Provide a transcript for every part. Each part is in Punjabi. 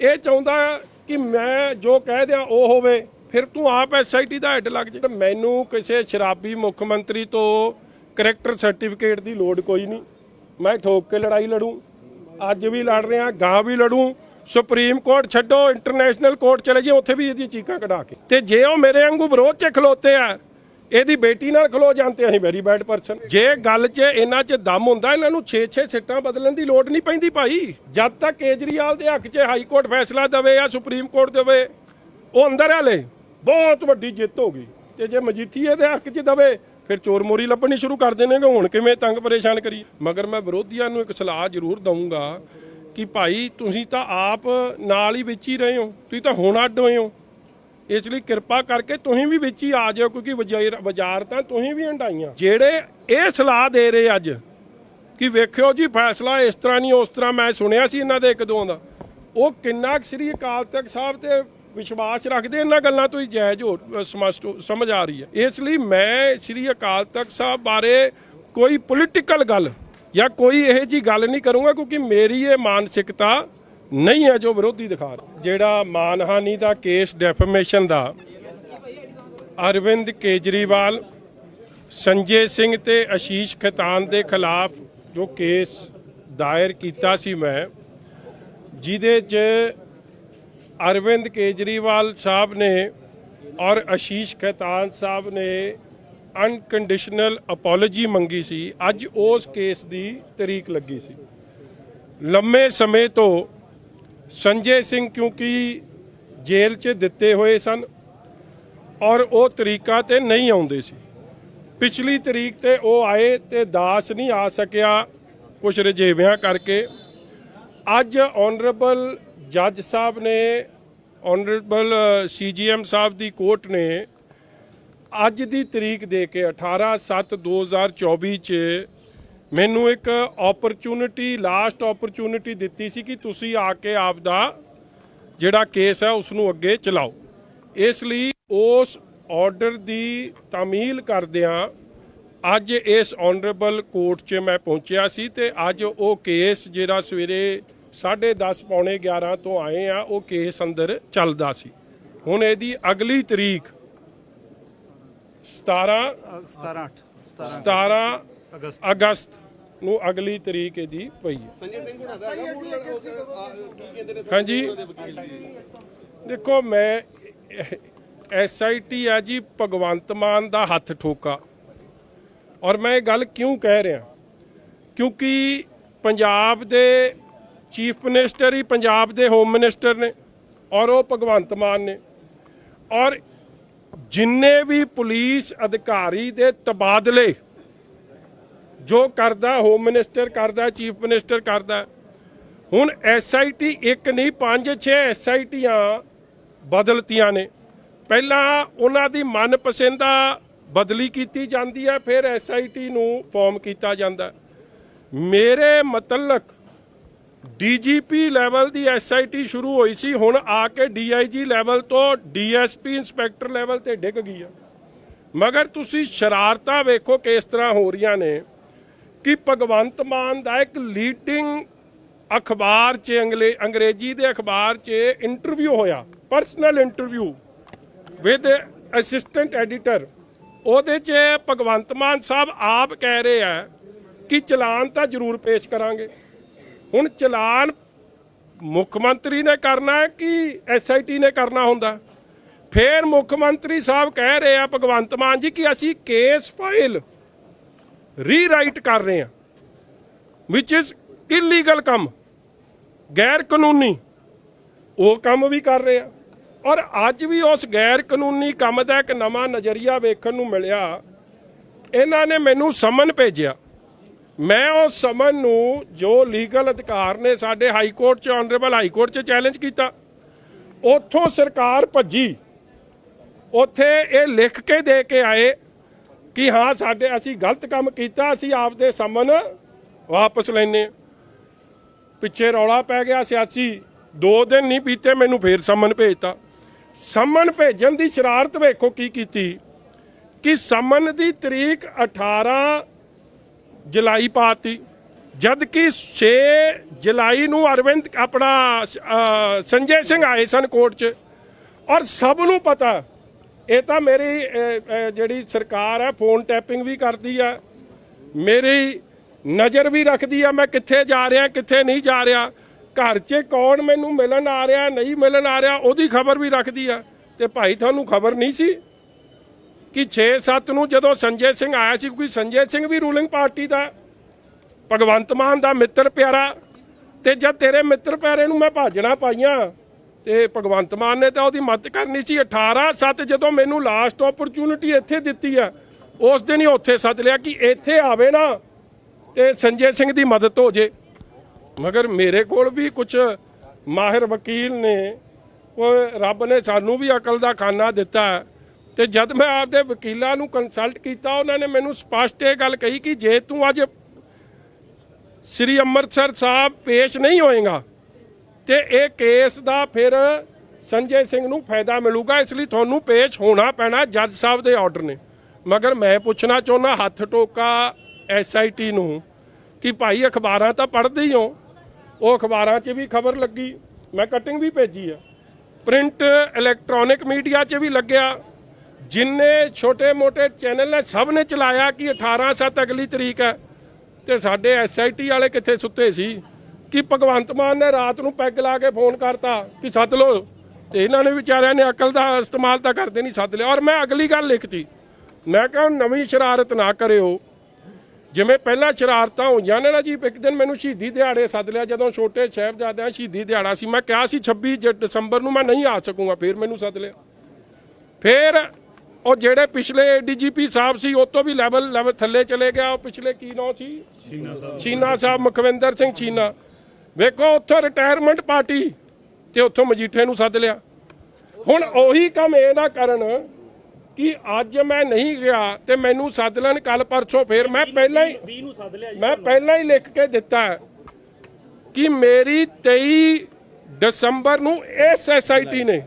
ਇਹ ਚਾਹੁੰਦਾ ਕਿ ਮੈਂ ਜੋ ਕਹਿ ਦਿਆਂ ਉਹ ਹੋਵੇ, ਫਿਰ ਤੂੰ ਆਪ ਐਸਆਈਟੀ ਦਾ ਹੈੱਡ ਲੱਗ ਜਾ। ਮੈਨੂੰ ਕਿਸੇ ਸ਼ਰਾਬੀ ਮੁੱਖ ਮੰਤਰੀ ਤੋਂ ਕਰੈਕਟਰ ਸਰਟੀਫਿਕੇਟ ਦੀ ਲੋੜ ਕੋਈ ਨਹੀਂ। ਮੈਂ ਠੋਕ ਕੇ ਲੜਾਈ ਲੜੂੰ, ਅੱਜ ਵੀ ਲੜ ਰਿਹਾ ਗਾਂ ਵੀ ਲੜੂੰ। ਸੁਪਰੀਮ ਕੋਰਟ ਛੱਡੋ ਇੰਟਰਨੈਸ਼ਨਲ ਕੋਰਟ ਚਲੇ ਜੀ ਉੱਥੇ ਵੀ ਇਹਦੀ ਚੀਕਾਂ ਕਢਾ ਕੇ। ਤੇ ਜੇ ਉਹ ਮੇਰੇ ਵਾਂਗੂ ਵਿਰੋਧ 'ਚ ਖਲੋਤੇ ਆ ਇਹਦੀ ਬੇਟੀ ਨਾਲ ਖਲੋ ਜਾਂਦੇ ਅਸੀਂ ਵੈਰੀ ਬੈਡ ਪਰਸਨ ਜੇ ਗੱਲ 'ਚ ਇਹਨਾਂ 'ਚ ਦਮ ਹੁੰਦਾ, ਇਹਨਾਂ ਨੂੰ 6-6 ਸਿੱਟਾਂ ਬਦਲਣ ਦੀ ਲੋੜ ਨਹੀਂ ਪੈਂਦੀ ਭਾਈ। ਜਦ ਤੱਕ ਕੇਜਰੀਵਾਲ ਦੇ ਹੱਕ 'ਚ ਹਾਈ ਕੋਰਟ ਫੈਸਲਾ ਦੇਵੇ ਜਾਂ ਸੁਪਰੀਮ ਕੋਰਟ ਦੇਵੇ, ਉਹ ਅੰਦਰ ਹਲੇ ਬਹੁਤ ਵੱਡੀ ਜਿੱਤ ਹੋ ਗਈ। ਤੇ ਜੇ ਮਜੀਠੀਏ ਦੇ ਹੱਕ 'ਚ ਦੇਵੇ, ਫਿਰ ਚੋਰ ਮੋਰੀ ਲੱਭਣੀ ਸ਼ੁਰੂ ਕਰ ਦੇਣਗੇ। ਹੁਣ ਕਿਵੇਂ ਤੰਗ ਪਰੇਸ਼ਾਨ ਕਰੀ ਮਗਰ ਮੈਂ ਵਿਰੋਧੀਆਂ ਨੂੰ ਇੱਕ ਸਲਾਹ ਜ਼ਰੂਰ ਦਊਂਗਾ ਕਿ ਭਾਈ, ਤੁਸੀਂ ਤਾਂ ਆਪ ਨਾਲ ਹੀ ਵਿੱਚ ਹੀ ਰਹੇ ਹੋ। ਤੁਸੀਂ ਤਾਂ ਹੁਣ ਅੱਡ ਹੋਏ ਹੋ। ਇਸ ਲਈ ਕਿਰਪਾ ਕਰਕੇ ਤੁਸੀਂ ਵੀ ਵਿੱਚ ਹੀ ਆ ਜਾਓ, ਕਿਉਂਕਿ ਵਜ਼ਾਰ- ਬਾਜ਼ਾਰ ਤਾਂ ਤੁਸੀਂ ਵੀ ਹੰਡਾਈਆਂ ਜਿਹੜੇ ਇਹ ਸਲਾਹ ਦੇ ਰਹੇ ਅੱਜ, ਕਿ ਵੇਖਿਓ ਜੀ, ਫੈਸਲਾ ਇਸ ਤਰ੍ਹਾਂ ਨਹੀਂ, ਉਸ ਤਰ੍ਹਾਂ ਮੈਂ ਸੁਣਿਆ ਸੀ ਇਹਨਾਂ ਦੇ ਇੱਕ ਦੋ ਦਾ। ਉਹ ਕਿੰਨਾ ਕੁ ਸ੍ਰੀ ਅਕਾਲ ਤਖਤ ਸਾਹਿਬ ਤੇ ਵਿਸ਼ਵਾਸ ਰੱਖਦੇ ਇਹਨਾਂ ਗੱਲਾਂ ਤੋਂ ਹੀ ਜਾਇਜ਼ ਹੋ ਸਮਝ- ਸਮਝ ਆ ਰਹੀ ਹੈ। ਇਸ ਲਈ ਮੈਂ ਸ੍ਰੀ ਅਕਾਲ ਤਖਤ ਸਾਹਿਬ ਬਾਰੇ ਕੋਈ ਪੋਲੀਟੀਕਲ ਗੱਲ ਜਾਂ ਕੋਈ ਇਹੋ ਜੀ ਗੱਲ ਨਹੀਂ ਕਰੂੰਗਾ, ਕਿਉਂਕਿ ਮੇਰੀ ਇਹ ਮਾਨਸਿਕਤਾ ਨਹੀਂ ਹੈ ਜੋ ਵਿਰੋਧੀ ਦਿਖਾ ਰਹੇ। ਜਿਹੜਾ ਮਾਨਹਾਨੀ ਦਾ ਕੇਸ ਡੈਫੇਮੇਸ਼ਨ ਦਾ, ਅਰਵਿੰਦ ਕੇਜਰੀਵਾਲ, ਸੰਜੇ ਸਿੰਘ ਤੇ ਆਸ਼ੀਸ਼ ਖਤਾਨ ਦੇ ਖਿਲਾਫ ਜੋ ਕੇਸ ਦਾਇਰ ਕੀਤਾ ਸੀ ਮੈਂ, ਜਿਹਦੇ 'ਚ ਅਰਵਿੰਦ ਕੇਜਰੀਵਾਲ ਸਾਹਿਬ ਨੇ ਔਰ ਆਸ਼ੀਸ਼ ਖਤਾਨ ਸਾਹਿਬ ਨੇ ਅਨਕੰਡੀਸ਼ਨਲ ਅਪੋਲੋਜੀ ਮੰਗੀ ਸੀ। ਅੱਜ ਉਸ ਕੇਸ ਦੀ ਤਰੀਕ ਲੱਗੀ ਸੀ। ਲੰਮੇ ਸਮੇਂ ਤੋਂ ਸੰਜੇ ਸਿੰਘ ਕਿਉਂਕਿ ਜੇਲ੍ਹ 'ਚ ਦਿੱਤੇ ਹੋਏ ਸਨ ਔਰ ਉਹ ਤਰੀਕਾ ਤੇ ਨਹੀਂ ਆਉਂਦੇ ਸੀ। ਪਿਛਲੀ ਤਰੀਕ ਤੇ ਉਹ ਆਏ ਤੇ ਦਾਸ ਨਹੀਂ ਆ ਸਕਿਆ ਕੁਝ ਰਜੇਵਿਆਂ ਕਰਕੇ। ਅੱਜ ਆਨਰੇਬਲ ਜੱਜ ਸਾਹਿਬ ਨੇ ਆਨਰੇਬਲ ਸੀਜੀਐਮ ਸਾਹਿਬ ਦੀ ਕੋਰਟ ਨੇ ਅੱਜ ਦੀ ਤਰੀਕ ਦੇ ਕੇ 18/7/2024 ਚ ਮੈਨੂੰ ਇੱਕ ਓਪਰਚੁਨਿਟੀ ਲਾਸਟ ਓਪਰਚੁਨਿਟੀ ਦਿੱਤੀ ਸੀ ਕਿ ਤੁਸੀਂ ਆ ਕੇ ਆਪ ਦਾ ਜਿਹੜਾ ਕੇਸ ਹੈ ਉਸ ਨੂੰ ਅੱਗੇ ਚਲਾਓ। ਇਸ ਲਈ ਉਸ ਆਰਡਰ ਦੀ ਤਾਮੀਲ ਕਰਦਿਆਂ ਅੱਜ ਇਸ ਆਨਰੇਬਲ ਕੋਰਟ 'ਚ ਮੈਂ ਪਹੁੰਚਿਆ ਸੀ ਤੇ ਅੱਜ ਉਹ ਕੇਸ ਜਿਹੜਾ ਸਵੇਰੇ 10:30 ਪੌਣੇ 11 ਤੋਂ ਆਏ ਆ ਉਹ ਕੇਸ ਅੰਦਰ ਚੱਲਦਾ ਸੀ। ਹੁਣ ਇਹਦੀ ਅਗਲੀ ਤਰੀਕ 17 17 17 17 ਅਗਸਤ। ਅਗਸਤ ਨੂੰ ਅਗਲੀ ਤਰੀਕ ਇਹਦੀ ਪਈ ਹੈ। ਸੰਜੇ ਸਿੰਘ ਹੁਣਾਂ ਦਾ ਹੈਗਾ ਮੂਲ ਕੀ ਕਹਿੰਦੇ ਨੇ ਹਾਂਜੀ। ਦੇਖੋ ਮੈਂ ਐਸਆਈਟੀ ਆ ਜੀ ਭਗਵੰਤ ਮਾਨ ਦਾ ਹੱਥ ਠੋਕਾ। ਔਰ ਮੈਂ ਇਹ ਗੱਲ ਕਿਉਂ ਕਹਿ ਰਿਹਾ? ਕਿਉਂਕਿ ਪੰਜਾਬ ਦੇ ਚੀਫ ਮਿਨਿਸਟਰ ਹੀ ਪੰਜਾਬ ਦੇ ਹੋਮ ਮਿਨਿਸਟਰ ਨੇ ਔਰ ਉਹ ਭਗਵੰਤ ਮਾਨ ਨੇ। ਔਰ ਜਿੰਨੇ ਵੀ ਪੁਲਿਸ ਅਧਿਕਾਰੀ ਦੇ ਤਬਾਦਲੇ ਜੋ ਕਰਦਾ ਹੋਮ ਮਿਨਿਸਟਰ ਕਰਦਾ ਚੀਫ ਮਿਨਿਸਟਰ ਕਰਦਾ। ਹੁਣ ਐਸਆਈਟੀ ਇੱਕ ਨਹੀਂ, ਪੰਜ, ਛੇ ਐਸਆਈਟੀਆਂ ਬਦਲਤੀਆਂ ਨੇ। ਪਹਿਲਾਂ ਉਹਨਾਂ ਦੀ ਮਨਪਸੰਦਾ ਬਦਲੀ ਕੀਤੀ ਜਾਂਦੀ ਹੈ ਫਿਰ ਐਸਆਈਟੀ ਨੂੰ ਫਾਰਮ ਕੀਤਾ ਜਾਂਦਾ। ਮੇਰੇ ਮਤਲਕ ਡੀਜੀਪੀ ਲੈਵਲ ਦੀ ਐਸਆਈਟੀ ਸ਼ੁਰੂ ਹੋਈ ਸੀ, ਹੁਣ ਆ ਕੇ ਡੀਆਈਜੀ ਲੈਵਲ ਤੋਂ ਡੀਐਸਪੀ ਇੰਸਪੈਕਟਰ ਲੈਵਲ ਤੇ ਡਿੱਗ ਗਈ ਆ। ਮਗਰ ਤੁਸੀਂ ਸ਼ਰਾਰਤਾਂ ਵੇਖੋ ਕਿਸ ਤਰ੍ਹਾਂ ਹੋ ਰਹੀਆਂ ਨੇ। ਕਿ ਭਗਵੰਤ ਮਾਨ ਦਾ ਇੱਕ ਲੀਡਿੰਗ ਅਖਬਾਰ 'ਚ ਅੰਗਲੇ, ਅੰਗਰੇਜ਼ੀ ਦੇ ਅਖਬਾਰ 'ਚ ਇੰਟਰਵਿਊ ਹੋਇਆ personal interview with assistant editor ਉਹਦੇ 'ਚ ਭਗਵੰਤ ਮਾਨ ਸਾਹਿਬ ਆਪ ਕਹਿ ਰਹੇ ਆ ਕਿ ਚਲਾਨ ਤਾਂ ਜ਼ਰੂਰ ਪੇਸ਼ ਕਰਾਂਗੇ। ਹੁਣ ਚਲਾਨ ਮੁੱਖ ਮੰਤਰੀ ਨੇ ਕਰਨਾ ਹੈ ਕਿ ਐਸਆਈਟੀ ਨੇ ਕਰਨਾ ਹੁੰਦਾ? ਫੇਰ ਮੁੱਖ ਮੰਤਰੀ ਸਾਹਿਬ ਕਹਿ ਰਹੇ ਆ ਭਗਵੰਤ ਮਾਨ ਜੀ ਕਿ ਅਸੀਂ ਕੇਸ ਫਾਈਲ ਰੀਰਾਈਟ ਕਰ ਰਹੇ ਹਾਂ ਵਿਚ ਇਜ਼ ਇਲੀਗਲ ਕੰਮ ਗੈਰ ਕਾਨੂੰਨੀ ਉਹ ਕੰਮ ਵੀ ਕਰ ਰਹੇ ਆ ਔਰ ਅੱਜ ਵੀ ਉਸ ਗੈਰ ਕਾਨੂੰਨੀ ਕੰਮ ਦਾ ਇੱਕ ਨਵਾਂ ਨਜ਼ਰੀਆ ਵੇਖਣ ਨੂੰ ਮਿਲਿਆ। ਇਹਨਾਂ ਨੇ ਮੈਨੂੰ ਸਮਨ ਭੇਜਿਆ। ਮੈਂ ਉਸ ਸਮਨ ਨੂੰ ਜੋ ਲੀਗਲ ਅਧਿਕਾਰ ਨੇ ਸਾਡੇ ਹਾਈ ਕੋਰਟ ਚ ਆਨਰੇਬਲ ਹਾਈ ਕੋਰਟ ਚ ਚੈਲੰਜ ਕੀਤਾ, ਉੱਥੋਂ ਸਰਕਾਰ ਭੱਜੀ। ਉੱਥੇ ਇਹ ਲਿਖ ਕੇ ਦੇ ਕੇ ਆਏ ਕਿ ਹਾਂ, ਸਾਡੇ ਅਸੀਂ ਗਲਤ ਕੰਮ ਕੀਤਾ, ਅਸੀਂ ਆਪਦੇ ਸਮਨ ਵਾਪਸ ਲੈਨੇ ਪਿੱਛੇ ਰੌਲਾ ਪੈ ਗਿਆ ਸਿਆਸੀ। ਦੋ ਦਿਨ ਨਹੀਂ ਬੀਤੇ, ਮੈਨੂੰ ਫੇਰ ਸਮਨ ਭੇਜਤਾ। ਸਮਨ ਭੇਜਣ ਦੀ ਸ਼ਰਾਰਤ ਵੇਖੋ ਕੀ ਕੀਤੀ। ਕਿ ਸਮਨ ਦੀ ਤਰੀਕ 18 ਜੁਲਾਈ ਪਾਤੀ। ਜਦ ਕਿ 6 ਜੁਲਾਈ ਨੂੰ ਅਰਵਿੰਦ ਆਪਣਾ ਸੰਜੇ ਸਿੰਘ ਆਏ ਸਨ ਕੋਰਟ 'ਚ। ਔਰ ਸਭ ਨੂੰ ਪਤਾ ਇਹ ਤਾਂ ਮੇਰੀ ਜਿਹੜੀ ਸਰਕਾਰ ਹੈ ਫੋਨ ਟੈਪਿੰਗ ਵੀ ਕਰਦੀ ਆ। ਮੇਰੀ ਨਜ਼ਰ ਵੀ ਰੱਖਦੀ ਆ, ਮੈਂ ਕਿੱਥੇ ਜਾ ਰਿਹਾ, ਕਿੱਥੇ ਨਹੀਂ ਜਾ ਰਿਹਾ। ਘਰ 'ਚ ਕੌਣ ਮੈਨੂੰ ਮਿਲਣ ਆ ਰਿਹਾ, ਨਹੀਂ ਮਿਲਣ ਆ ਰਿਹਾ, ਉਹਦੀ ਖਬਰ ਵੀ ਰੱਖਦੀ ਆ। ਤੇ ਭਾਈ, ਤੁਹਾਨੂੰ ਖਬਰ ਨਹੀਂ ਸੀ ਕਿ 6-7 ਨੂੰ ਜਦੋਂ ਸੰਜੇ ਸਿੰਘ ਆਇਆ ਸੀ, ਕਿਉਂਕਿ ਸੰਜੇ ਸਿੰਘ ਵੀ ਰੂਲਿੰਗ ਪਾਰਟੀ ਦਾ, ਭਗਵੰਤ ਮਾਨ ਦਾ ਮਿੱਤਰ ਪਿਆਰਾ, ਤੇ ਜਦ ਤੇਰੇ ਮਿੱਤਰ ਪਿਆਰੇ ਨੂੰ ਮੈਂ ਭਾਜਣਾ ਪਾਈਆਂ ਤੇ ਭਗਵੰਤ ਮਾਨ ਨੇ ਤਾਂ ਉਹਦੀ ਮਦਦ ਕਰਨੀ ਸੀ 18 7 ਜਦੋਂ ਮੈਨੂੰ ਲਾਸਟ ਓਪਰਚੁਨਿਟੀ ਇੱਥੇ ਦਿੱਤੀ ਆ ਉਸ ਦਿਨ ਹੀ ਉੱਥੇ ਸੱਦ ਲਿਆ ਕਿ ਇੱਥੇ ਆਵੇ ਨਾ ਤੇ ਸੰਜੇ ਸਿੰਘ ਦੀ ਮਦਦ ਹੋ ਜੇ ਮਗਰ ਮੇਰੇ ਕੋਲ ਵੀ ਕੁਝ ਮਾਹਿਰ ਵਕੀਲ ਨੇ, ਉਹ ਰੱਬ ਨੇ ਸਾਨੂੰ ਵੀ ਅਕਲ ਦਾ ਖਾਨਾ ਦਿੱਤਾ ਹੈ। ਤੇ ਜਦ ਮੈਂ ਆਪਦੇ ਵਕੀਲਾਂ ਨੂੰ ਕੰਸਲਟ ਕੀਤਾ, ਉਹਨਾਂ ਨੇ ਮੈਨੂੰ ਸਪਸ਼ਟ ਇਹ ਗੱਲ ਕਹੀ ਕਿ ਜੇ ਤੂੰ ਅੱਜ ਸ੍ਰੀ ਅੰਮ੍ਰਿਤਸਰ ਸਾਹਿਬ ਪੇਸ਼ ਨਹੀਂ ਹੋਏਗਾ ਤੇ ਇਹ ਕੇਸ ਦਾ ਫਿਰ ਸੰਜੇ ਸਿੰਘ ਨੂੰ ਫਾਇਦਾ ਮਿਲੂਗਾ, ਇਸ ਲਈ ਤੁਹਾਨੂੰ ਪੇਸ਼ ਹੋਣਾ ਪੈਣਾ ਜੱਜ ਸਾਹਿਬ ਦੇ ਆਰਡਰ ਨੇ। ਮਗਰ ਮੈਂ ਪੁੱਛਣਾ ਚਾਹੁੰਦਾ, ਹੱਥ ਟੋਕਾ ਐਸਆਈਟੀ ਨੂੰ ਕਿ ਭਾਈ ਅਖਬਾਰਾਂ ਤਾਂ ਪੜ੍ਹਦੇ ਹੀ ਹੋ। ਉਹ ਅਖਬਾਰਾਂ 'ਚ ਵੀ ਖਬਰ ਲੱਗੀ, ਮੈਂ ਕਟਿੰਗ ਵੀ ਭੇਜੀ ਆ। ਪ੍ਰਿੰਟ ਇਲੈਕਟ੍ਰੋਨਿਕ ਮੀਡੀਆ 'ਚ ਵੀ ਲੱਗਿਆ। ਜਿੰਨੇ ਛੋਟੇ-ਮੋਟੇ ਚੈਨਲ ਨੇ, ਸਭ ਨੇ ਚਲਾਇਆ ਕਿ 18 7 ਅਗਲੀ ਤਰੀਕ ਹੈ। ਤੇ ਸਾਡੇ ਐਸਆਈਟੀ ਵਾਲੇ ਕਿੱਥੇ ਸੁੱਤੇ ਸੀ? ਕਿ ਭਗਵੰਤ ਮਾਨ ਨੇ ਰਾਤ ਨੂੰ ਪੈਗ ਲਾ ਕੇ ਫੋਨ ਕਰਤਾ ਕਿ ਸੱਦ ਲਓ। ਤੇ ਇਹਨਾਂ ਨੇ ਵਿਚਾਰਿਆਂ ਨੇ ਅਕਲ ਦਾ ਇਸਤੇਮਾਲ ਤਾਂ ਕਰਦੇ ਨਹੀਂ ਸੱਦ ਲਿਆ। ਔਰ ਮੈਂ ਅਗਲੀ ਗੱਲ ਲਿਖਤੀ। ਮੈਂ ਕਿਹਾ ਨਵੀਂ ਸ਼ਰਾਰਤ ਨਾ ਕਰਿਓ। ਜਿਵੇਂ ਪਹਿਲਾਂ ਸ਼ਰਾਰਤਾਂ ਹੋਈਆਂ ਨੇ ਨਾ ਜੀ ਇੱਕ ਦਿਨ ਮੈਨੂੰ ਸ਼ਹੀਦੀ ਦਿਹਾੜੇ ਸੱਦ ਲਿਆ। ਜਦੋਂ ਛੋਟੇ ਸਾਹਿਬਜ਼ਾਦਿਆਂ ਸ਼ਹੀਦੀ ਦਿਹਾੜਾ ਸੀ ਮੈਂ ਕਿਹਾ ਸੀ 26 ਜ- ਦਸੰਬਰ ਨੂੰ ਮੈਂ ਨਹੀਂ ਆ ਸਕੂੰਗਾ ਫਿਰ ਮੈਨੂੰ ਸੱਦ ਲਿਆ। ਫਿਰ ਉਹ ਜਿਹੜੇ ਪਿਛਲੇ ਡੀਜੀਪੀ ਸਾਹਿਬ ਸੀ ਉਹ ਤੋਂ ਵੀ ਲੈਵਲ ਲੈਵਲ ਥੱਲੇ ਚਲੇ ਗਿਆ। ਉਹ ਪਿਛਲੇ ਕੀ ਨਾਂ ਸੀ? ਚੀਨਾ ਸਾਹਿਬ। ਮੁਖਵਿੰਦਰ ਸਿੰਘ ਚੀਨਾ ਵੇਖੋ ਉੱਥੋਂ ਰਿਟਾਇਰਮੈਂਟ ਪਾਰਟੀ ਤੇ ਉੱਥੋਂ ਮਜੀਠੇ ਨੂੰ ਸੱਦ ਲਿਆ। ਹੁਣ ਉਹੀ ਕੰਮ ਇਹ ਨਾ ਕਰਨ ਕਿ ਅੱਜ ਮੈਂ ਨਹੀਂ ਗਿਆ ਤੇ ਮੈਨੂੰ ਸੱਦ ਲੈਣ ਕੱਲ ਪਰਸੋਂ ਫੇਰ ਮੈਂ ਪਹਿਲਾਂ ਹੀ ਮੈਂ ਪਹਿਲਾਂ ਹੀ ਲਿਖ ਕੇ ਦਿੱਤਾ ਕਿ ਮੇਰੀ 23 ਦਸੰਬਰ ਨੂੰ ਇਸ ਐਸਆਈਟੀ ਨੇ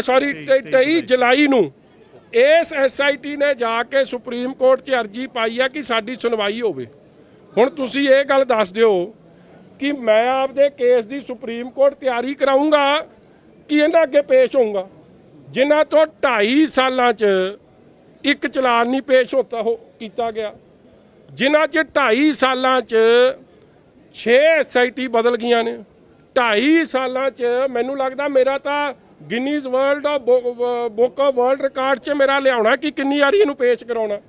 ਸੌਰੀ 23 ਜੁਲਾਈ। ਨੂੰ ਇਸ ਐਸਆਈਟੀ ਨੇ ਜਾ ਕੇ ਸੁਪਰੀਮ ਕੋਰਟ 'ਚ ਅਰਜੀ ਪਾਈ ਆ ਕਿ ਸਾਡੀ ਸੁਣਵਾਈ ਹੋਵੇ। ਹੁਣ ਤੁਸੀਂ ਇਹ ਗੱਲ ਦੱਸ ਦਿਓ ਕਿ ਮੈਂ ਆਪਦੇ ਕੇਸ ਦੀ ਸੁਪਰੀਮ ਕੋਰਟ ਤਿਆਰੀ ਕਰਾਉਂਗਾ ਕਿ ਇਹਨਾਂ ਅੱਗੇ ਪੇਸ਼ ਹੋਊਂਗਾ। ਜਿਨ੍ਹਾਂ ਤੋਂ 2.5 ਸਾਲਾਂ 'ਚ ਇੱਕ ਚਲਾਨ ਨਹੀਂ ਪੇਸ਼ ਹੁੰਦਾ ਹੋ, ਕੀਤਾ ਗਿਆ। ਜਿਨ੍ਹਾਂ 'ਚ 2.5 ਸਾਲਾਂ 'ਚ 6 ਐਸਆਈਟੀ ਬਦਲ ਗਈਆਂ ਨੇ। 2.5 ਸਾਲਾਂ 'ਚ ਮੈਨੂੰ ਲੱਗਦਾ ਮੇਰਾ ਤਾਂ Guinness world of book of world record 'ਚ ਮੇਰਾ ਲਿਆਉਣਾ ਕਿ ਕਿੰਨੀ ਵਾਰੀ ਇਹਨੂੰ ਪੇਸ਼ ਕਰਾਉਣਾ।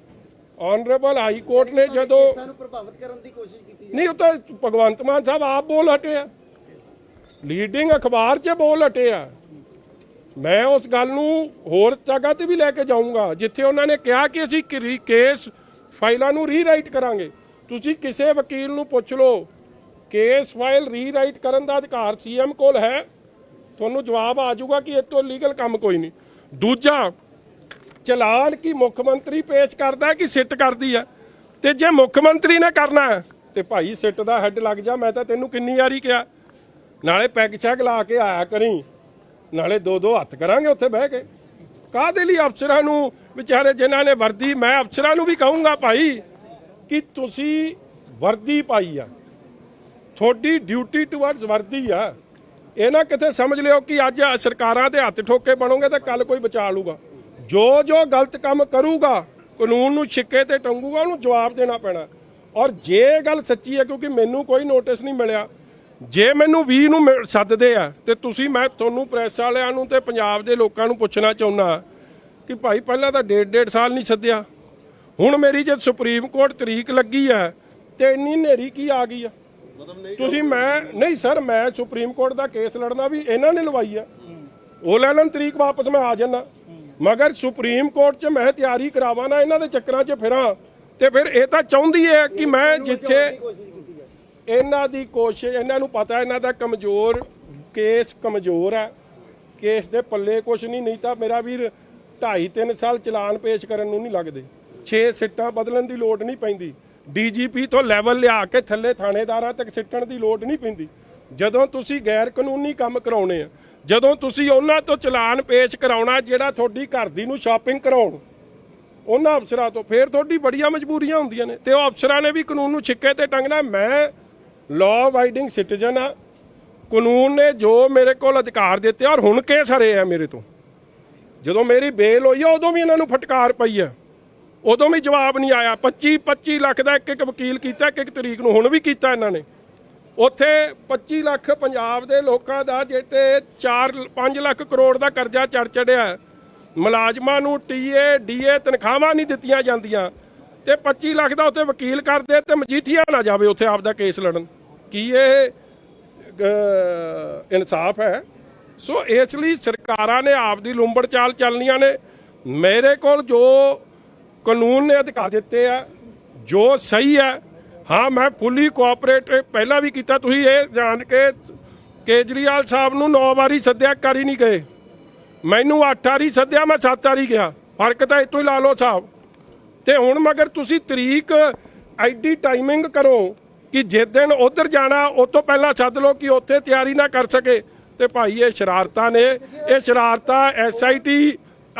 ਆਨਰੇਬਲ ਹਾਈ ਕੋਰਟ ਨੇ ਜਦੋਂ ਸਾਨੂੰ ਪ੍ਰਭਾਵਿਤ ਕਰਨ ਦੀ ਕੋਸ਼ਿਸ਼ ਕੀਤੀ ਨਹੀਂ ਉਹ ਤਾਂ ਭਗਵੰਤ ਮਾਨ ਸਾਹਿਬ ਆਪ ਬੋਲ ਹਟੇ ਆ। ਲੀਡਿੰਗ ਅਖਬਾਰ 'ਚ ਬੋਲ ਹਟੇ ਆ। ਮੈਂ ਉਸ ਗੱਲ ਨੂੰ ਹੋਰ ਜਗ੍ਹਾ ਤੇ ਵੀ ਲੈ ਕੇ ਜਾਊਂਗਾ ਜਿੱਥੇ ਉਹਨਾਂ ਨੇ ਕਿਹਾ ਕਿ ਅਸੀਂ ਕੇਸ ਫਾਈਲਾਂ ਨੂੰ ਰੀਰਾਈਟ ਕਰਾਂਗੇ। ਤੁਸੀਂ ਕਿਸੇ ਵਕੀਲ ਨੂੰ ਪੁੱਛ ਲਓ ਕੇਸ ਫਾਈਲ ਰੀਰਾਈਟ ਕਰਨ ਦਾ ਅਧਿਕਾਰ ਸੀਐਮ ਕੋਲ ਹੈ। ਤੁਹਾਨੂੰ ਜਵਾਬ ਆ ਜਾਊਗਾ ਕਿ ਇਹ ਤੋਂ ਲੀਗਲ ਕੰਮ ਕੋਈ ਨਹੀਂ। ਦੂਜਾ ਚਲਾਨ ਕੀ ਮੁੱਖ ਮੰਤਰੀ ਪੇਸ਼ ਕਰਦਾ ਕਿ ਸਿੱਟ ਕਰਦੀ ਆ ਤੇ ਜੇ ਮੁੱਖ ਮੰਤਰੀ ਨੇ ਕਰਨਾ ਹੈ, ਤੇ ਭਾਈ ਸਿੱਟ ਦਾ ਹੈੱਡ ਲੱਗ ਜਾ, ਮੈਂ ਤਾਂ ਤੈਨੂੰ ਕਿੰਨੀ ਵਾਰੀ ਕਿਹਾ। ਨਾਲੇ ਪੈਗ ਸ਼ੈਗ ਲਾ ਕੇ ਆਇਆ ਕਰੀ, ਨਾਲੇ ਦੋ ਦੋ ਹੱਥ ਕਰਾਂਗੇ ਉੱਥੇ ਬਹਿ ਕੇ। ਕਾਹਦੇ ਲਈ ਅਫਸਰਾਂ ਨੂੰ ਵਿਚਾਰੇ ਜਿਨ੍ਹਾਂ ਨੇ ਵਰਦੀ, ਮੈਂ ਅਫਸਰਾਂ ਨੂੰ ਵੀ ਕਹੂੰਗਾ ਭਾਈ ਕਿ ਤੁਸੀਂ ਵਰਦੀ ਪਾਈ ਆ। ਤੁਹਾਡੀ ਡਿਊਟੀ ਟੁਵਰਡਸ ਵਰਦੀ ਆ। ਇਹ ਨਾ ਕਿਤੇ ਸਮਝ ਲਿਓ ਕਿ ਅੱਜ ਸਰਕਾਰਾਂ ਦੇ ਹੱਥ ਠੋਕੇ ਬਣੋਗੇ ਤਾਂ ਕੱਲ ਕੋਈ ਬਚਾ ਲੂਗਾ। ਜੋ ਜੋ ਗਲਤ ਕੰਮ ਕਰੂਗਾ ਕਾਨੂੰਨ ਨੂੰ ਛਿੱਕੇ ਤੇ ਟੰਗੂਗਾ ਉਹਨੂੰ ਜਵਾਬ ਦੇਣਾ ਪੈਣਾ। ਔਰ ਜੇ ਗੱਲ ਸੱਚੀ ਹੈ ਕਿਉਂਕਿ ਮੈਨੂੰ ਕੋਈ ਨੋਟਿਸ ਨਹੀਂ ਮਿਲਿਆ ਜੇ ਮੈਨੂੰ 20 ਨੂੰ ਸੱਦਦੇ ਆ ਤੇ ਤੁਸੀਂ ਮੈਂ ਤੁਹਾਨੂੰ ਪ੍ਰੈਸ ਵਾਲਿਆਂ ਨੂੰ ਤੇ ਪੰਜਾਬ ਦੇ ਲੋਕਾਂ ਨੂੰ ਪੁੱਛਣਾ ਚਾਹੁੰਦਾ ਕਿ ਭਾਈ ਪਹਿਲਾਂ ਤਾਂ ਡੇਢ ਡੇਢ ਸਾਲ ਨਹੀਂ ਸੱਦਿਆ। ਹੁਣ ਮੇਰੀ ਜਦ ਸੁਪਰੀਮ ਕੋਰਟ ਤਰੀਕ ਲੱਗੀ ਹੈ ਤੇ ਇੰਨੀ ਹਨੇਰੀ ਕੀ ਆ ਗਈ ਆ? ਤੁਸੀਂ ਮੈਂ ਨਹੀਂ ਸਰ ਮੈਂ ਸੁਪਰੀਮ ਕੋਰਟ ਦਾ ਕੇਸ ਲੜਨਾ ਵੀ ਇਹਨਾਂ ਨੇ ਲਵਾਈ ਆ। ਉਹ ਲੈ ਲੈਣ ਤਰੀਕ ਵਾਪਸ ਮੈਂ ਆ ਜਾਣਾ ਮਗਰ ਸੁਪਰੀਮ ਕੋਰਟ 'ਚ ਮੈਂ ਤਿਆਰੀ ਕਰਾਵਾਂ ਨਾ ਇਹਨਾਂ ਦੇ ਚੱਕਰਾਂ 'ਚ ਫਿਰਾਂ। ਤੇ ਫਿਰ ਇਹ ਤਾਂ ਚਾਹੁੰਦੀ ਹੈ ਕਿ ਮੈਂ ਜਿੱਥੇ ਇਹਨਾਂ ਦੀ ਕੋਸ਼ਿਸ਼ ਇਹਨਾਂ ਨੂੰ ਪਤਾ ਇਹਨਾਂ ਦਾ ਕਮਜ਼ੋਰ ਕੇਸ ਕਮਜ਼ੋਰ ਹੈ ਕੇਸ ਦੇ ਪੱਲੇ ਕੁਛ ਨਹੀਂ ਨਹੀਂ ਤਾਂ ਮੇਰਾ ਵੀਰ 2.5 3 ਸਾਲ ਚਲਾਨ ਪੇਸ਼ ਕਰਨ ਨੂੰ ਨਹੀਂ ਲੱਗਦੇ। 6 ਸਿੱਟਾਂ ਬਦਲਣ ਦੀ ਲੋੜ ਨਹੀਂ ਪੈਂਦੀ। ਡੀਜੀਪੀ ਤੋਂ ਲੈਵਲ ਲਿਆ ਕੇ ਥੱਲੇ ਥਾਣੇਦਾਰਾਂ ਤੱਕ ਸਿੱਟਣ ਦੀ ਲੋੜ ਨਹੀਂ ਪੈਂਦੀ। ਜਦੋਂ ਤੁਸੀਂ ਗੈਰ ਕਾਨੂੰਨੀ ਕੰਮ ਕਰਾਉਣੇ ਆ ਜਦੋਂ ਤੁਸੀਂ ਉਹਨਾਂ ਤੋਂ ਚਲਾਨ ਪੇਸ਼ ਕਰਾਉਣਾ ਜਿਹੜਾ ਤੁਹਾਡੀ ਘਰ ਦੀ ਨੂੰ ਸ਼ਾਪਿੰਗ ਕਰਾਉਣ, ਉਹਨਾਂ ਅਫਸਰਾਂ ਤੋਂ ਫੇਰ ਤੁਹਾਡੀ ਬੜੀਆਂ ਮਜਬੂਰੀਆਂ ਹੁੰਦੀਆਂ ਨੇ। ਤੇ ਉਹ ਅਫਸਰਾਂ ਨੇ ਵੀ ਕਾਨੂੰਨ ਨੂੰ ਛਿੱਕੇ ਤੇ ਟੰਗਣਾ। ਮੈਂ ਲਾਅ ਅਬਾਈਡਿੰਗ ਸਿਟੀਜ਼ਨ ਆ। ਕਾਨੂੰਨ ਨੇ ਜੋ ਮੇਰੇ ਕੋਲ ਅਧਿਕਾਰ ਦਿੱਤੇ ਔਰ ਹੁਣ ਕੇਸ ਹਰੇ ਆ ਮੇਰੇ ਤੋਂ। ਜਦੋਂ ਮੇਰੀ ਬੇਲ ਹੋਈ ਆ, ਉਦੋਂ ਵੀ ਇਹਨਾਂ ਨੂੰ ਫਟਕਾਰ ਪਈ ਆ। ਉਦੋਂ ਵੀ ਜਵਾਬ ਨਹੀਂ ਆਇਆ। 25 25 ਲੱਖ ਦਾ ਇੱਕ ਇੱਕ ਵਕੀਲ ਕੀਤਾ ਇੱਕ ਇੱਕ ਤਰੀਕ ਨੂੰ ਹੁਣ ਵੀ ਕੀਤਾ ਇਹਨਾਂ ਨੇ। ਉੱਥੇ 25 ਲੱਖ ਪੰਜਾਬ ਦੇ ਲੋਕਾਂ ਦਾ ਜਿਹੜੇ 4 5 ਲੱਖ ਕਰੋੜ ਦਾ ਕਰਜ਼ਾ ਚੜ ਚੜਿਆ ਮੁਲਾਜ਼ਮਾਂ ਨੂੰ ਟੀਏ ਡੀਏ ਤਨਖਾਹਾਂ ਨਹੀਂ ਦਿੱਤੀਆਂ ਜਾਂਦੀਆਂ ਤੇ 25 ਲੱਖ ਦਾ ਉੱਥੇ ਵਕੀਲ ਕਰਦੇ ਤੇ ਮਜੀਠੀਆ ਨਾ ਜਾਵੇ ਉੱਥੇ ਆਪਦਾ ਕੇਸ ਲੜਨ। ਕੀ ਇਹ ਇਨਸਾਫ ਹੈ? ਸੋ ਇਸ ਲਈ ਸਰਕਾਰਾਂ ਨੇ ਆਪਦੀ ਲੂੰਬੜ ਚਾਲ ਚੱਲਣੀਆਂ ਨੇ। ਮੇਰੇ ਕੋਲ ਜੋ ਕਾਨੂੰਨ ਨੇ ਅਧਿਕਾਰ ਦਿੱਤੇ ਆ, ਜੋ ਸਹੀ ਹੈ ਹਾਂ, ਮੈਂ ਫੁੱਲੀ ਕੋਆਪਰੇਟ ਪਹਿਲਾਂ ਵੀ ਕੀਤਾ, ਤੁਸੀਂ ਇਹ ਜਾਣ ਕੇ ਕੇਜਰੀਵਾਲ ਸਾਹਿਬ ਨੂੰ 9 ਵਾਰੀ ਸੱਦਿਆ ਕਰ ਹੀ ਨਹੀਂ ਗਏ। ਮੈਨੂੰ 8 ਵਾਰੀ ਸੱਦਿਆ, ਮੈਂ 7 ਵਾਰੀ ਗਿਆ। ਫ਼ਰਕ ਤਾਂ ਇਤੋਂ ਹੀ ਲਾ ਲਓ ਸਾਹਿਬ। ਤੇ ਹੁਣ ਮਗਰ ਤੁਸੀਂ ਤਰੀਕ ਐਡੀ ਟਾਈਮਿੰਗ ਕਰੋ ਕਿ ਜਿਸ ਦਿਨ ਉਧਰ ਜਾਣਾ, ਉਸ ਤੋਂ ਪਹਿਲਾਂ ਸੱਦ ਲਓ ਕਿ ਉੱਥੇ ਤਿਆਰੀ ਨਾ ਕਰ ਸਕੇ। ਤੇ ਭਾਈ, ਇਹ ਸ਼ਰਾਰਤਾਂ ਨੇ। ਇਹ ਸ਼ਰਾਰਤਾਂ ਐਸਆਈਟੀ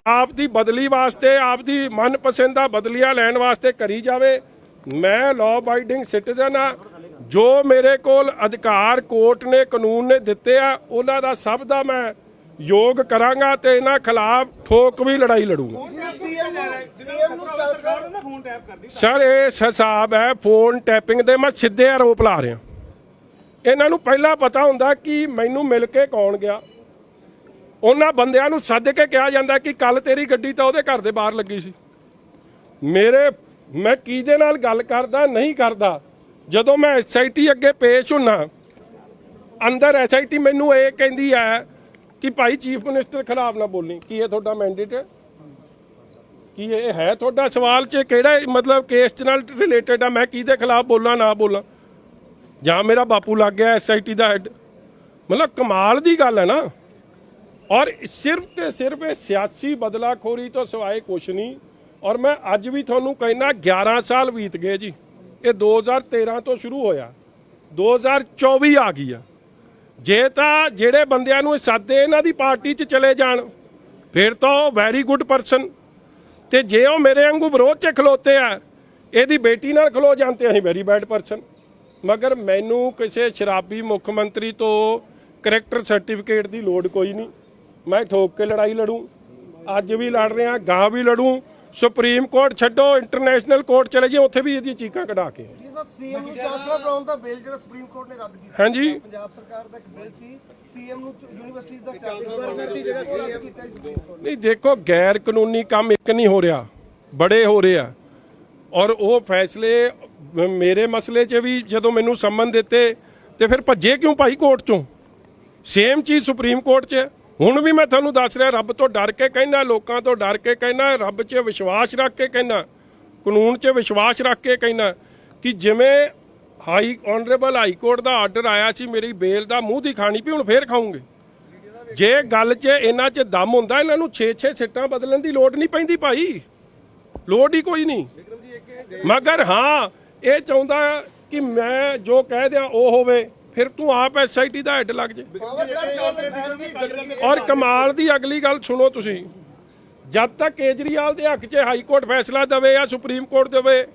ਆਪ ਦੀ ਬਦਲੀ ਵਾਸਤੇ, ਆਪ ਦੀ ਮਨਪਸੰਦਾ ਬਦਲੀਆਂ ਲੈਣ ਵਾਸਤੇ ਕਰੀ ਜਾਵੇ। ਮੈਂ ਲਾਅ ਅਬਾਈਡਿੰਗ ਸਿਟੀਜ਼ਨ ਆ। ਜੋ ਮੇਰੇ ਕੋਲ ਅਧਿਕਾਰ ਕੋਰਟ ਨੇ ਕਾਨੂੰਨ ਨੇ ਦਿੱਤੇ ਆ ਉਹਨਾਂ ਦਾ ਸਭ ਦਾ ਮੈਂ ਯੋਗ ਕਰਾਂਗਾ ਤੇ ਇਹਨਾਂ ਖਿਲਾਫ ਠੋਕ ਵੀ ਲੜਾਈ ਲੜੂੰਗਾ। ਸਰ ਇਹ ਹਿਸਾਬ ਹੈ ਫੋਨ ਟੈਪਿੰਗ ਦੇ ਮੈਂ ਸਿੱਧੇ ਆਰੋਪ ਲਾ ਰਿਹਾ। ਇਹਨਾਂ ਨੂੰ ਪਹਿਲਾਂ ਪਤਾ ਹੁੰਦਾ ਕਿ ਮੈਨੂੰ ਮਿਲ ਕੇ ਕੌਣ ਗਿਆ। ਉਹਨਾਂ ਬੰਦਿਆਂ ਨੂੰ ਸੱਦ ਕੇ ਕਿਹਾ ਜਾਂਦਾ ਕਿ ਕੱਲ ਤੇਰੀ ਗੱਡੀ ਤਾਂ ਉਹਦੇ ਘਰ ਦੇ ਬਾਹਰ ਲੱਗੀ ਸੀ। ਮੇਰੇ ਮੈਂ ਕਿਹਦੇ ਨਾਲ ਗੱਲ ਕਰਦਾ, ਨਹੀਂ ਕਰਦਾ? ਜਦੋਂ ਮੈਂ ਐਸਆਈਟੀ ਅੱਗੇ ਪੇਸ਼ ਹੁੰਨਾ, ਅੰਦਰ ਐਸਆਈਟੀ ਮੈਨੂੰ ਇਹ ਕਹਿੰਦੀ ਹੈ ਕਿ ਭਾਈ ਚੀਫ ਮਿਨਿਸਟਰ ਖਿਲਾਫ ਨਾ ਬੋਲੀ। ਕੀ ਇਹ ਤੁਹਾਡਾ ਮੈਂਡੇਟ ਹੈ ਕੀ ਇਹ ਹੈ ਤੁਹਾਡਾ ਸਵਾਲ 'ਚ ਕਿਹੜਾ ਮਤਲਬ ਕੇਸ 'ਚ ਨਾਲ ਰਿਲੇਟਡ ਆ? ਮੈਂ ਕਿਹਦੇ ਖਿਲਾਫ ਬੋਲਾਂ, ਨਾ ਬੋਲਾਂ? ਜਾਂ ਮੇਰਾ ਬਾਪੂ ਲੱਗ ਗਿਆ ਐਸਆਈਟੀ ਦਾ ਹੈੱਡ ਮਤਲਬ ਕਮਾਲ ਦੀ ਗੱਲ ਹੈ ਨਾ। ਔਰ ਸਿਰਫ ਤੇ ਸਿਰਫ ਇਹ ਸਿਆਸੀ ਬਦਲਾਖੋਰੀ ਤੋਂ ਸਿਵਾਏ ਕੁਛ ਨਹੀਂ। ਔਰ ਮੈਂ ਅੱਜ ਵੀ ਤੁਹਾਨੂੰ ਕਹਿਣਾ 11 ਸਾਲ ਬੀਤ ਗਏ ਜੀ। ਇਹ 2013 ਤੋਂ ਸ਼ੁਰੂ ਹੋਇਆ। 2024 ਆ ਗਈ ਆ। ਜੇ ਤਾਂ ਜਿਹੜੇ ਬੰਦਿਆਂ ਨੂੰ ਇਹ ਸਾਦੇ ਇਹਨਾਂ ਦੀ ਪਾਰਟੀ 'ਚ ਚਲੇ ਜਾਣ, ਫਿਰ ਤਾਂ ਉਹ ਵੈਰੀ ਗੁੱਡ ਪਰਸਨ ਤੇ ਜੇ ਉਹ ਮੇਰੇ ਵਾਂਗੂ ਵਿਰੋਧ 'ਚ ਖਲੋਤੇ ਆ, ਇਹਦੀ ਬੇਟੀ ਨਾਲ ਖਲੋ ਜਾਂਦੇ ਅਸੀਂ ਵੈਰੀ ਬੈਡ ਪਰਸਨ ਮਗਰ ਮੈਨੂੰ ਕਿਸੇ ਸ਼ਰਾਬੀ ਮੁੱਖ ਮੰਤਰੀ ਤੋਂ ਕਰੈਕਟਰ ਸਰਟੀਫਿਕੇਟ ਦੀ ਲੋੜ ਕੋਈ ਨਹੀਂ। ਮੈਂ ਠੋਕ ਕੇ ਲੜਾਈ ਲੜੂੰ। ਅੱਜ ਵੀ ਲੜ ਰਿਹਾ ਗਾਂ ਵੀ ਲੜੂੰ। ਸੁਪਰੀਮ ਕੋਰਟ ਛੱਡੋ ਇੰਟਰਨੈਸ਼ਨਲ ਕੋਰਟ ਚਲੇ ਜਾਈਏ ਉੱਥੇ ਵੀ ਇਹਦੀਆਂ ਚੀਕਾਂ ਕਢਾ ਕੇ ਜੀ ਸਾਹਿਬ ਸੀਐਮ ਨੂੰ ਚਾਂਸਲਰ ਬਣਾਉਣ ਦਾ ਬਿੱਲ ਜਿਹੜਾ ਸੁਪਰੀਮ ਕੋਰਟ ਨੇ ਰੱਦ ਕੀਤਾ ਹਾਂਜੀ। ਪੰਜਾਬ ਸਰਕਾਰ ਦਾ ਇੱਕ ਬਿੱਲ ਸੀ ਸੀਐਮ ਨੂੰ ਯੂਨੀਵਰਸਿਟੀ ਦਾ ਚਾਂਸਲਰ ਦੀ ਜਗ੍ਹਾ ਰੱਦ ਕੀਤਾ ਸੀ ਸੁਪਰੀਮ ਕੋਰਟ ਨਹੀਂ ਦੇਖੋ ਗੈਰ ਕਾਨੂੰਨੀ ਕੰਮ ਇੱਕ ਨਹੀਂ ਹੋ ਰਿਹਾ ਬੜੇ ਹੋ ਰਹੇ ਆ। ਔਰ ਉਹ ਫੈਸਲੇ ਮੇਰੇ ਮਸਲੇ 'ਚ ਵੀ ਜਦੋਂ ਮੈਨੂੰ ਸੰਮਨ ਦਿੱਤੇ ਤੇ ਫਿਰ ਭੱਜੇ ਕਿਉਂ ਭਾਈ ਕੋਰਟ 'ਚੋਂ? ਸੇਮ ਚੀਜ਼ ਸੁਪਰੀਮ ਕੋਰਟ 'ਚ। ਹੈ। ਹੁਣ ਵੀ ਮੈਂ ਤੁਹਾਨੂੰ ਦੱਸ ਰਿਹਾ, ਰੱਬ ਤੋਂ ਡਰ ਕੇ ਕਹਿੰਦਾ, ਲੋਕਾਂ ਤੋਂ ਡਰ ਕੇ ਕਹਿੰਦਾ, ਰੱਬ 'ਚ ਵਿਸ਼ਵਾਸ ਰੱਖ ਕੇ ਕਹਿੰਦਾ, ਕਾਨੂੰਨ 'ਚ ਵਿਸ਼ਵਾਸ ਰੱਖ ਕੇ ਕਹਿੰਦਾ ਕਿ ਜਿਵੇਂ ਹਾਈ ਆਨਰੇਬਲ ਹਾਈ ਕੋਰਟ ਦਾ ਆਰਡਰ ਆਇਆ ਸੀ, ਮੇਰੀ ਬੇਲ ਦਾ ਮੂੰਹ ਦੀ ਖਾਣੀ ਪਈ ਹੁਣ ਫੇਰ ਖਾਉਂਗੇ ਜੇ ਗੱਲ 'ਚ ਇਹਨਾਂ 'ਚ ਦਮ ਹੁੰਦਾ, ਇਹਨਾਂ ਨੂੰ 6-6 ਸਿੱਟਾਂ ਬਦਲਣ ਦੀ ਲੋੜ ਨਹੀਂ ਪੈਂਦੀ ਭਾਈ। ਲੋੜ ਹੀ ਕੋਈ ਨਹੀਂ। ਮਗਰ ਹਾਂ, ਇਹ ਚਾਹੁੰਦਾ ਕਿ ਮੈਂ ਜੋ ਕਹਿ ਦਿਆਂ ਉਹ ਹੋਵੇ। ਫਿਰ ਤੂੰ ਆਪ ਐਸਆਈਟੀ ਦਾ ਹੈੱਡ ਲੱਗ ਜੇ। ਔਰ ਕਮਾਲ ਦੀ ਅਗਲੀ ਗੱਲ ਸੁਣੋ ਤੁਸੀਂ। ਜਦ ਤੱਕ ਕੇਜਰੀਵਾਲ ਦੇ ਹੱਕ 'ਚ ਹਾਈ ਕੋਰਟ ਫੈਸਲਾ ਦੇਵੇ ਜਾਂ ਸੁਪਰੀਮ ਕੋਰਟ ਦੇਵੇ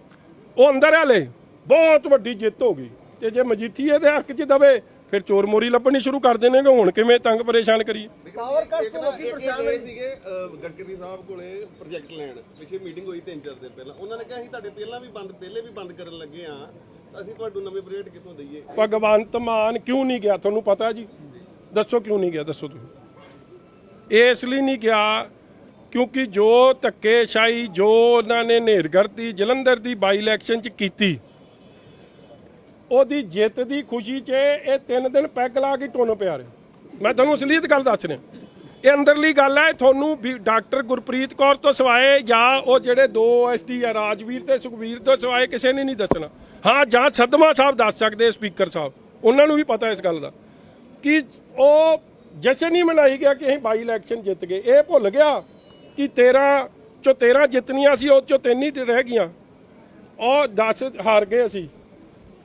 ਉਹ ਅੰਦਰ ਹਲੇ ਬਹੁਤ ਵੱਡੀ ਜਿੱਤ ਹੋ ਗਈ। ਤੇ ਜੇ ਮਜੀਠੀਏ ਦੇ ਹੱਕ 'ਚ ਦੇਵੇ ਫਿਰ ਚੋਰ ਮੋਰੀ ਲੱਭਣੀ ਸ਼ੁਰੂ ਕਰ ਦੇਣਗੇ ਹੁਣ ਕਿਵੇਂ ਤੰਗ ਪਰੇਸ਼ਾਨ ਕਰੀਏ? ਪਾਵਰ ਕੱਟ ਤੋਂ ਲੋਕੀ ਪਰੇਸ਼ਾਨ ਨੇ ਸੀਗੇ ਅਹ, ਗਡਕਰੀ ਸਾਹਿਬ ਕੋਲੇ ਪ੍ਰੋਜੈਕਟ ਲੈਣ। ਪਿੱਛੇ ਮੀਟਿੰਗ ਹੋਈ ਤਿੰਨ ਚਾਰ ਦਿਨ ਪਹਿਲਾਂ। ਉਹਨਾਂ ਨੇ ਕਿਹਾ ਅਸੀਂ ਤੁਹਾਡੇ ਪਹਿਲਾਂ ਵੀ ਬੰਦ ਪਹਿਲੇ ਵੀ ਬੰਦ ਕਰਨ ਲੱਗੇ ਆ ਅਸੀਂ ਤੁਹਾਨੂੰ ਨਵੇਂ ਪ੍ਰੋਜੈਕਟ ਕਿੱਥੋਂ ਦਈਏ? ਭਗਵੰਤ ਮਾਨ ਕਿਉਂ ਨਹੀਂ ਗਿਆ? ਤੁਹਾਨੂੰ ਪਤਾ ਜੀ। ਦੱਸੋ ਕਿਉਂ ਨਹੀਂ ਗਿਆ? ਦੱਸੋ ਤੁਸੀਂ। ਇਸ ਲਈ ਨਹੀਂ ਗਿਆ ਕਿਉਂਕਿ ਜੋ ਧੱਕੇਸ਼ਾਹੀ, ਜੋ ਉਹਨਾਂ ਨੇ ਨੇਰਗਰਦੀ ਜਲੰਧਰ ਦੀ ਬਾਈ ਇਲੈਕਸ਼ਨ ਚ ਕੀਤੀ, ਉਹਦੀ ਜਿੱਤ ਦੀ ਖੁਸ਼ੀ 'ਚ ਇਹ ਤਿੰਨ ਦਿਨ ਪੈਗ ਲਾ ਕੇ ਟੋਨ ਪਿਆ ਰਿਹਾ। ਮੈਂ ਤੁਹਾਨੂੰ ਅਸਲੀਅਤ ਗੱਲ ਦੱਸ ਰਿਹਾ। ਇਹ ਅੰਦਰਲੀ ਗੱਲ ਹੈ, ਤੁਹਾਨੂੰ ਡਾਕਟਰ ਗੁਰਪ੍ਰੀਤ ਕੌਰ ਤੋਂ ਸਿਵਾਏ ਜਾਂ ਉਹ ਜਿਹੜੇ ਦੋ ਐਸਟੀ ਆ, ਰਾਜਵੀਰ ਤੇ ਸੁਖਵੀਰ ਤੋਂ ਸਿਵਾਏ, ਕਿਸੇ ਨੇ ਨਹੀਂ ਦੱਸਣਾ। ਹਾਂ, ਜਾਂ ਸਦਮਾ ਸਾਹਿਬ ਦੱਸ ਸਕਦੇ ਸਪੀਕਰ ਸਾਹਿਬ। ਉਹਨਾਂ ਨੂੰ ਵੀ ਪਤਾ ਇਸ ਗੱਲ ਦਾ। ਕਿ ਉਹ ਜਸ਼ਨ ਹੀ ਮਨਾਈ ਗਿਆ ਕਿ ਅਸੀਂ ਬਾਈ ਇਲੈਕਸ਼ਨ ਜਿੱਤ ਗਏ। ਇਹ ਭੁੱਲ ਗਿਆ ਕਿ 13 ਚੋਂ 13 ਜਿੱਤਨੀਆਂ ਸੀ, ਉਹ ਚੋਂ ਤਿੰਨ ਹੀ ਰਹਿ ਗਈਆਂ। ਉਹ 10 ਹਾਰ ਗਏ ਅਸੀਂ।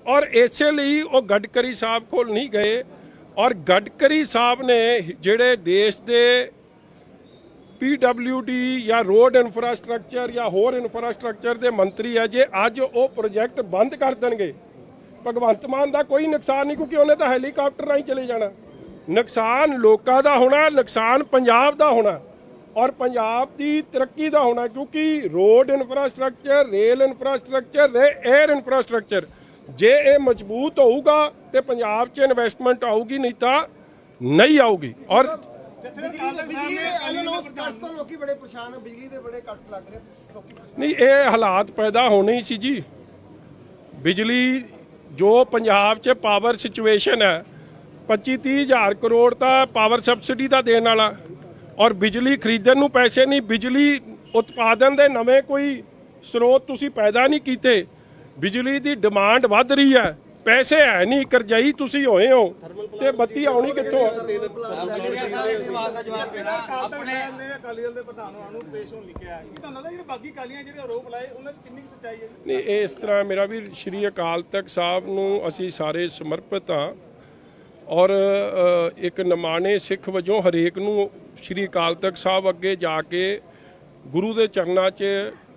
ਔਰ ਇਸੇ ਲਈ ਉਹ ਗਡਕਰੀ ਸਾਹਿਬ ਕੋਲ ਨਹੀਂ ਗਏ। ਔਰ ਗਡਕਰੀ ਸਾਹਿਬ ਨੇ ਜਿਹੜੇ ਦੇਸ਼ ਦੇ ਪੀਡਬਲਯੂਡੀ ਜਾਂ ਰੋਡ ਇਨਫਰਾਸਟ੍ਰਕਚਰ ਜਾਂ ਹੋਰ ਇਨਫਰਾਸਟ੍ਰਕਚਰ ਦੇ ਮੰਤਰੀ ਹੈ ਜੇ, ਅੱਜ ਉਹ ਪ੍ਰੋਜੈਕਟ ਬੰਦ ਕਰ ਦੇਣਗੇ। ਭਗਵੰਤ ਮਾਨ ਦਾ ਕੋਈ ਨੁਕਸਾਨ ਨਹੀਂ, ਕਿਉਂਕਿ ਉਹਨੇ ਤਾਂ ਹੈਲੀਕਾਪਟਰ ਰਾਹੀਂ ਚਲੇ ਜਾਣਾ। ਨੁਕਸਾਨ ਲੋਕਾਂ ਦਾ ਹੋਣਾ, ਨੁਕਸਾਨ ਪੰਜਾਬ ਦਾ ਹੋਣਾ ਔਰ ਪੰਜਾਬ ਦੀ ਤਰੱਕੀ ਦਾ ਹੋਣਾ, ਕਿਉਂਕਿ road infrastructure rail infrastructure air infrastructure ਜੇ ਇਹ ਮਜ਼ਬੂਤ ਹੋਊਗਾ ਤੇ ਪੰਜਾਬ 'ਚ ਇਨਵੈਸਟਮੈਂਟ ਆਊਗੀ, ਨਹੀਂ ਤਾਂ ਨਹੀਂ ਆਊਗੀ। ਔਰ ਬਿਜਲੀ ਦੇ ਬਿਜਲੀ ਦੇ ਅਨਲੌਸ ਕੱਟਸ ਤੋਂ ਲੋਕੀ ਬੜੇ ਪਰੇਸ਼ਾਨ ਆ ਬਿਜਲੀ ਦੇ ਬੜੇ ਕੱਟਸ ਲੱਗ ਰਹੇ ਲੋਕੀ ਪਰੇਸ਼ਾਨ। ਨਹੀਂ ਇਹ ਹਾਲਾਤ ਪੈਦਾ ਹੋਣੇ ਹੀ ਸੀ ਜੀ। ਬਿਜਲੀ ਜੋ ਪੰਜਾਬ 'ਚ ਪਾਵਰ ਸਿਚੁਏਸ਼ਨ ਹੈ 25 30 ਹਜ਼ਾਰ ਕਰੋੜ ਤਾਂ ਪਾਵਰ ਸਬਸਿਡੀ ਦਾ ਦੇਣ ਵਾਲਾ। ਔਰ ਬਿਜਲੀ ਖਰੀਦਣ ਨੂੰ ਪੈਸੇ ਨਹੀਂ ਬਿਜਲੀ ਉਤਪਾਦਨ ਦੇ ਨਵੇਂ ਕੋਈ ਸਰੋਤ ਤੁਸੀਂ ਪੈਦਾ ਨਹੀਂ ਕੀਤੇ। ਬਿਜਲੀ ਦੀ ਡਿਮਾਂਡ ਵੱਧ ਰਹੀ ਹੈ। ਪੈਸੇ ਹੈ ਨਹੀਂ ਕਰਜ਼ਾਈ ਤੁਸੀਂ ਹੋਏ ਹੋ ਤੇ ਬੱਤੀ ਆਉਣੀ ਕਿੱਥੋਂ ਆਪਣੇ ਨੇ ਅਕਾਲੀ ਦਲ ਦੇ ਪ੍ਰਧਾਨ ਹੋਣਾ ਨੂੰ ਪੇਸ਼ ਹੋਣ ਲਿਖਿਆ ਹੈ ਕੀ ਤੁਹਾਨੂੰ ਲੱਗਦਾ ਜਿਹੜੇ ਬਾਗੀ ਕਾਲੀਆਂ ਜਿਹੜੇ ਆਰੋਪ ਲਾਏ ਉਹਨਾਂ 'ਚ ਕਿੰਨੀ ਕੁ ਸੱਚਾਈ ਹੈ ਨਹੀਂ ਇਹ ਇਸ ਤਰ੍ਹਾਂ ਮੇਰਾ ਵੀ ਸ਼੍ਰੀ ਅਕਾਲ ਤਖਤ ਸਾਹਿਬ ਨੂੰ ਅਸੀਂ ਸਾਰੇ ਸਮਰਪਿਤ ਹਾਂ ਔਰ ਇੱਕ ਨਿਮਾਣੇ ਸਿੱਖ ਵਜੋਂ ਹਰੇਕ ਨੂੰ ਸ਼੍ਰੀ ਅਕਾਲ ਤਖਤ ਸਾਹਿਬ ਅੱਗੇ ਜਾ ਕੇ ਗੁਰੂ ਦੇ ਚਰਨਾਂ 'ਚ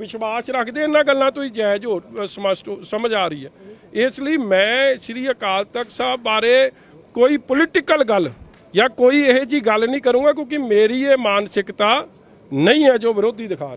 ਵਿਸ਼ਵਾਸ ਰੱਖਦੇ ਇਹਨਾਂ ਗੱਲਾਂ ਤੋਂ ਹੀ ਜਾਇਜ਼ ਹੋ ਸਮਝ- ਸਮਝ ਆ ਰਹੀ ਹੈ। ਇਸ ਲਈ ਮੈਂ ਸ੍ਰੀ ਅਕਾਲ ਤਖਤ ਸਾਹਿਬ ਬਾਰੇ ਕੋਈ ਪੋਲੀਟੀਕਲ ਗੱਲ ਜਾਂ ਕੋਈ ਇਹੋ ਜੀ ਗੱਲ ਨਹੀਂ ਕਰੂੰਗਾ ਕਿਉਂਕਿ ਮੇਰੀ ਇਹ ਮਾਨਸਿਕਤਾ ਨਹੀਂ ਹੈ ਜੋ ਵਿਰੋਧੀ ਦਿਖਾ ਰਹੇ